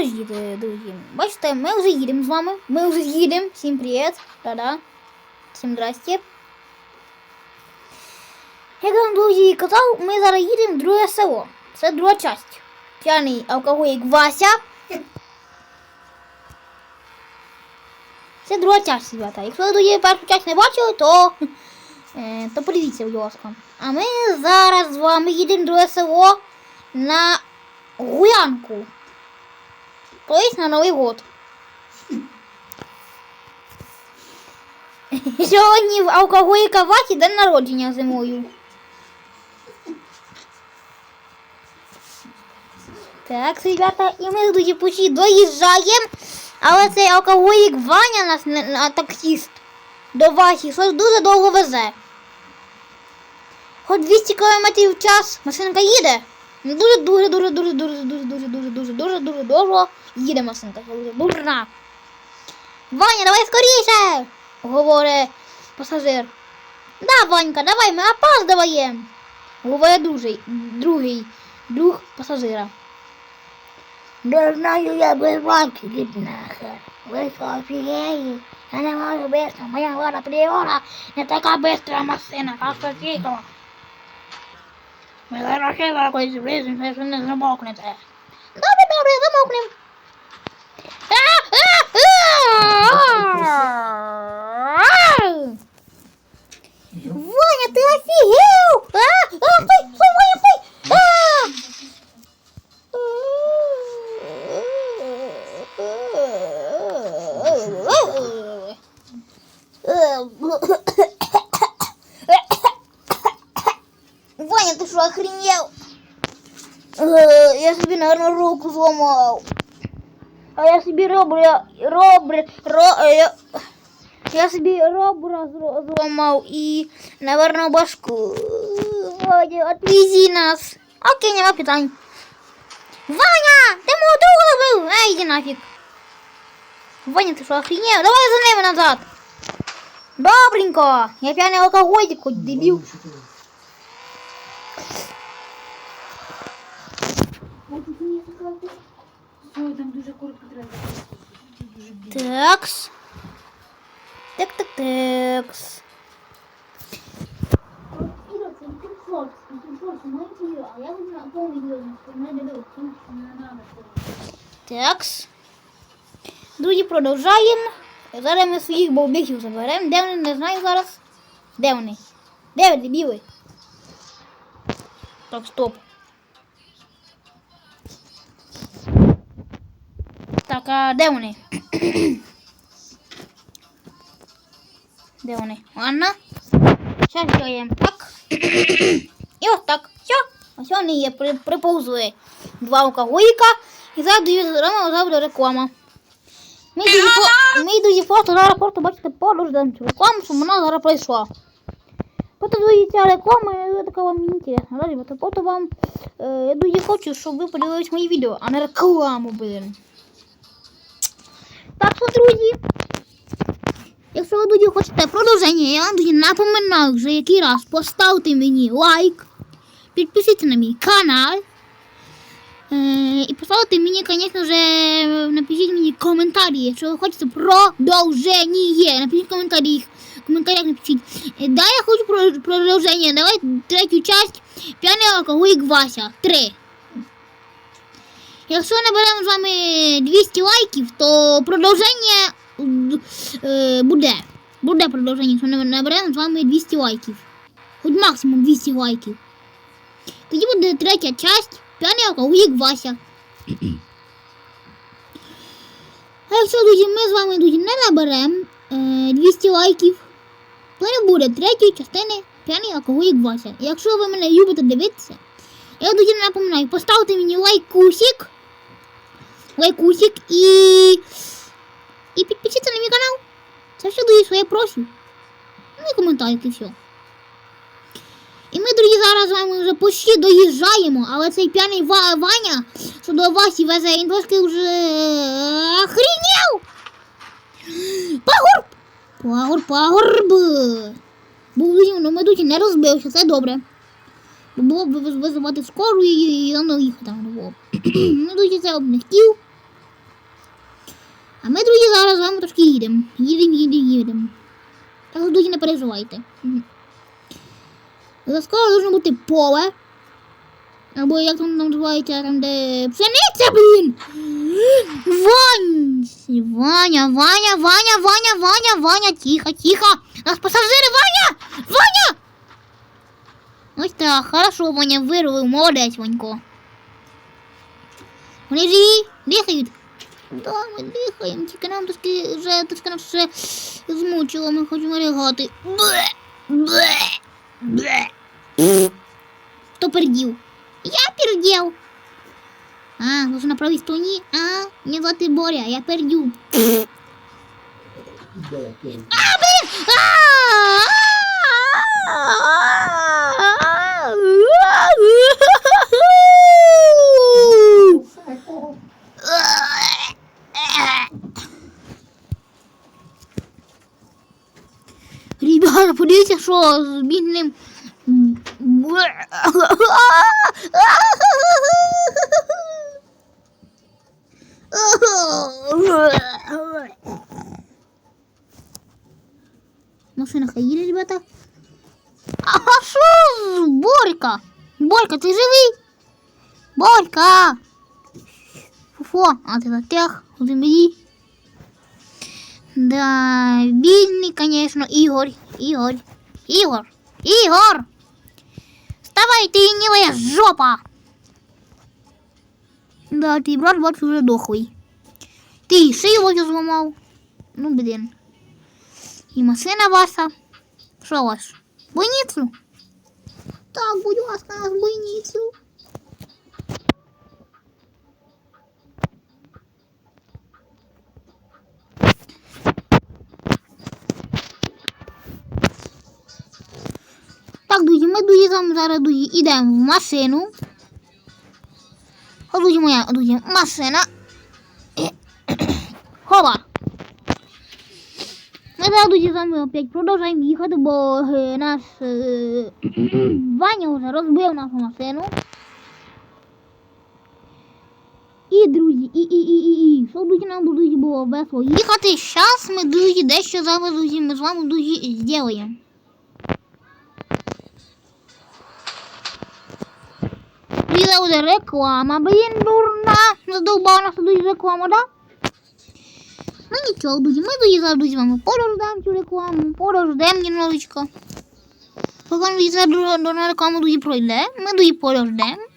подождіть, друзі. Бачите, ми вже їдемо з вами. Ми вже їдемо. Всім привіт. Да-да. Всім здрасте. Як вам, друзі, казав, ми зараз їдемо в друге село. Це друга часть. П'яний алкоголік Вася. Це друга часть, ребята. Якщо ви друзі першу часть не бачили, то, е, то подивіться, будь ласка. А ми зараз з вами їдемо в друге село на гулянку. Тобто на Новий год. Сьогодні в алкоголіка Васі день народження зимою. Так, ребята, і ми друзі почти доїжджаємо. Але цей алкоголік Ваня нас не- на таксіст до Васі щось дуже довго везе. Хоч 200 км в час машинка їде. Ну, Дуже дуже дуже дуже дуже дуже дуже дуже дуже дуже дуже довго їде машинка. Дуже дурна. Ваня, давай скоріше! говорить пасажир. Да, Ванька, давай, ми опаздываем. Говорить другий, другий друг пасажира. Да знаю я без банки від нахер. Ви що офігеї? Я не можу быстро, моя гора приора не така бистра машина, як Mas era aquela coisa agora com e mesmo, mas eu não vou conectar. Não, não Deus, eu ah, ah, ah! vou conectar. Vânia, tem um rio! Ah, ah, foi, foi! Я собі, наверное, руку зламав. А я собі робля, робля, ро, е, я, я собі робра зро- зламав і, наверное, башку. Ваня, отвези нас. Окей, нема питань. Ваня, ти мого друга забив? Ей, йди нафіг. Ваня, ти що, охренел? Давай за ними назад. Добренько. Я п'яний алкоголик, хоть дебіл. Такс. Так, так, такс. Такс. Друзі, продовжаємо. Зараз ми своїх бовбихів заберемо. Де вони, не знаю зараз. Де вони? Де ви, дебіли? Так, стоп. Так, а де вони? Де вони? Ладно. Зараз зробимо так. І ось так. Все. Ось вони є. При, приповзли два алкоголіка. І зараз зараз зараз реклама. Ми друзі просто зараз просто бачите подождемо цю рекламу, щоб вона зараз пройшла. Потім ця реклама е, така вам інтересна. Потім вам е, я дуже хочу, щоб ви подивились мої відео, а не рекламу, блин. Так що, друзі, якщо ви друзі хочете продовження, я вам друзі напоминаю вже який раз поставте мені лайк, підпишіться на мій канал. Е, і поставте мені, звісно же, напишіть мені коментарі, якщо ви хочете продовження. Напишіть в коментарях. В коментарях напишіть. Е, Да, я хочу продовження. Давай третю часть. П'яний алкоголік Вася. Три. Якщо наберемо з вами 200 лайків, то продовження е, буде. Буде продовження, якщо наберемо з вами 200 лайків. Хоч максимум 200 лайків. Тоді буде третя часть. П'яний алкоголік Вася. А якщо, друзі, ми з вами, друзі, не наберемо е, 200 лайків, то не буде третьої частини п'яний алкоголік Вася. Якщо ви мене любите дивитися, я друзі напоминаю, поставте мені лайкусик, лайкусик і, і підпишіться на мій канал. Що я прошу. Ну і коментарики, все. І ми, друзі, зараз з вами вже почти доїжджаємо, але цей п'яний Ва- Ваня, що до Васі везе, він трошки вже е, охренів! Пагорб! Пагорб, пагорб! Був ну ми друзі не розбився, це добре. Бо Було б виз- визивати скору і, і за мною їхати. Ну, друзі, це б не хотів. А ми, друзі, зараз з вами трошки їдемо. Їдемо, їдемо, їдемо. Так, друзі, не переживайте. Скоро должно бути поле. Або як там називається, там де пшениця, блін! Вань! Ваня, Ваня, Ваня, Ваня, Ваня, Ваня, тихо, тихо! Нас пасажири, Ваня! Ваня! Ось так, хорошо, Ваня, вирвав, молодець, Ванько. Вони живі, дихають. Да, ми дихаємо, тільки нам трошки вже трошки нас ще змучило, ми хочемо ригати. Бле, бле, бле. Хто пердів? Я пердів. А, ж на правій стороні? А, мене звати Боря, я пердю. А, блин! Ребята, подивіться, що з бідним. Машина хай ребята. А що Борька? Борька, ти живий? Борька! Фуфо, а ти затяг у землі. Да, бідний, конечно, Ігор. Ігор. Ігор. Ігор! Вставай, ти ленивая жопа! Да, твій брат бачу вже дохлий. Ти шию ось зламав. Ну, блін. І машина ваша. Що ваш? Бойницю? Так, будь ласка, нас бойницю. Так, там зараз друзі йдемо в машину. О, друзі моя, друзі, машина. Хова. Ми зараз друзі з вами опять продовжуємо їхати, бо е, наш е, Ваня вже розбив нашу машину. І, друзі, і, і, і, і, і. Що, друзі, нам друзі, було весело їхати. Зараз ми, друзі, дещо зараз, друзі, ми з вами, друзі, зробимо. Біла буде реклама, блін, дурна. Задовбала нас друзі реклама, да? Ну нічого, друзі, ми друзі зараз з вами подождемо цю рекламу, подождемо немножечко. Поки зараз до, до рекламу друзі пройде, ми друзі подождемо.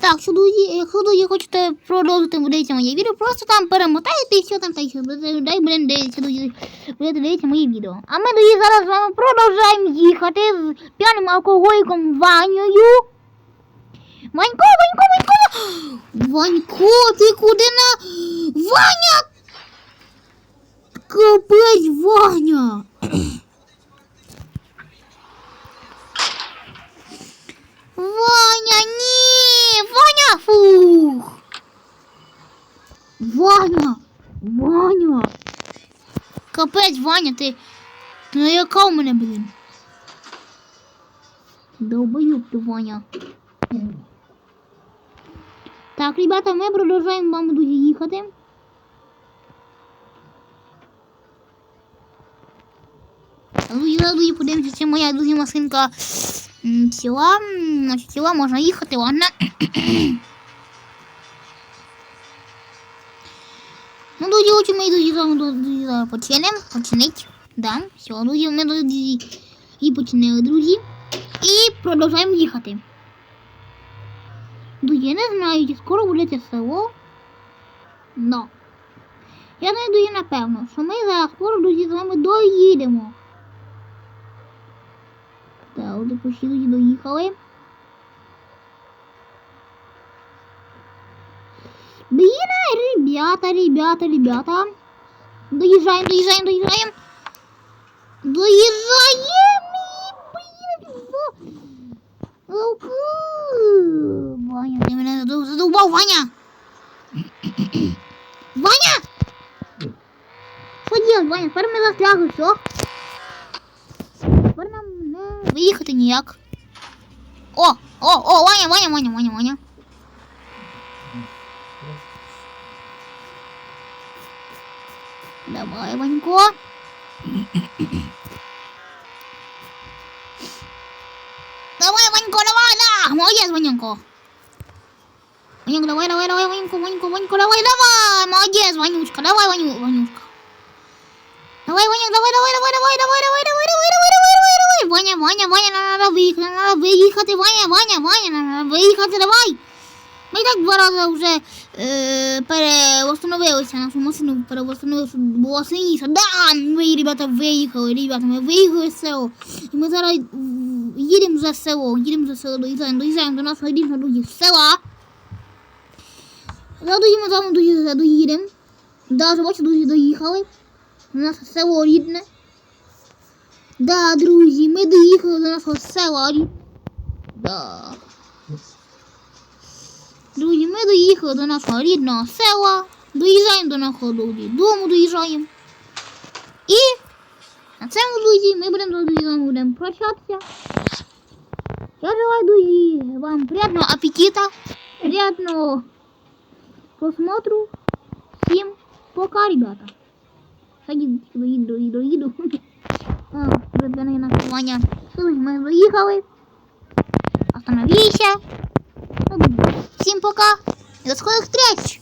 Так, що друзі, якщо друзі хочете продовжити дивитися моє відео, просто там перемотайте і все там так, дай, блін, дивіться, друзі, будете дивитися мої відео. А ми друзі зараз з вами продовжуємо їхати з п'яним алкоголіком Ванею. Ванько, Ванько, Ванько! Ванько, ти куди на... Ваня! Капець, Ваня! Ваня, ні! Ваня! Фух! Ваня! Ваня! Капець, Ваня, ти... Налякав мене, блін. Долбоюб ти, Ваня. Так, ребята, ми продовжуємо вам друзі їхати. Зараз, друзі, подивимося, чи моя друзі машинка м, ціла. М, Значить, ціла можна їхати, ладно. ну, друзі, друзі, зараз починемо. Починить. Да, все, друзі, ми друзі і починили, друзі. І продовжуємо їхати. Друзі, я не знаю, чи скоро буде село. Но. Я знаю, друзі, напевно, що ми зараз скоро, друзі, з вами доїдемо. Так, от почти доїхали. ребята, ребята, ребята. Доїжджаємо, доїжджаємо, доїжджаємо. Доїжджаємо! Блін, Луку! Ваня, ти мене задов- задовбав, Ваня! Ваня! Що делать, Ваня? Тепер ми застрягли, все. Тепер нам не виїхати ніяк. О, о, о, Ваня, Ваня, Ваня, Ваня, Ваня. Давай, Ванько. Давай, Ванько, давай, да! Молодец, Ванько. Ванюк, давай, давай, давай, Ванько, Ванько, Ванько, давай, давай! Молодец, Ванючка, давай, Ваню, Ванюшка. Давай, Ваня, давай, давай, давай, давай, давай, давай, давай, давай, давай, давай, давай, давай. Ваня, Ваня, Ваня, надо виїхати, надо виїхати, Ваня, Ваня, Ваня, надо виїхати, давай. Ми так два рази вже е, перевосстановилися, нашу машину перевосстановили, щоб було сильніше. Да, ви, ребята, виїхали, ребята, ми виїхали з село. І ми зараз їдемо за село, їдемо за село, доїжджаємо, доїжджаємо до нашого рідного друзі села. Зараз доїдемо, з вами доїдемо, доїдемо. Да, бачите, друзі, доїхали. Наше село рідне. Да, друзі, ми доїхали до нашого села. Да. Друзі, ми доїхали до нашого рідного села. Доїжджаємо до нашого. Дому доїжджаємо. І на цьому, друзі, ми будемо друзі, будемо прощатися. Я желаю, друзі, вам приятного аппетита, приятного просмотру. Всім пока, ребята. Садіть, доїду, доїду, доїду. Припини накривання. Ми доїхали. Остановилися. Всім пока. До скорих встреч.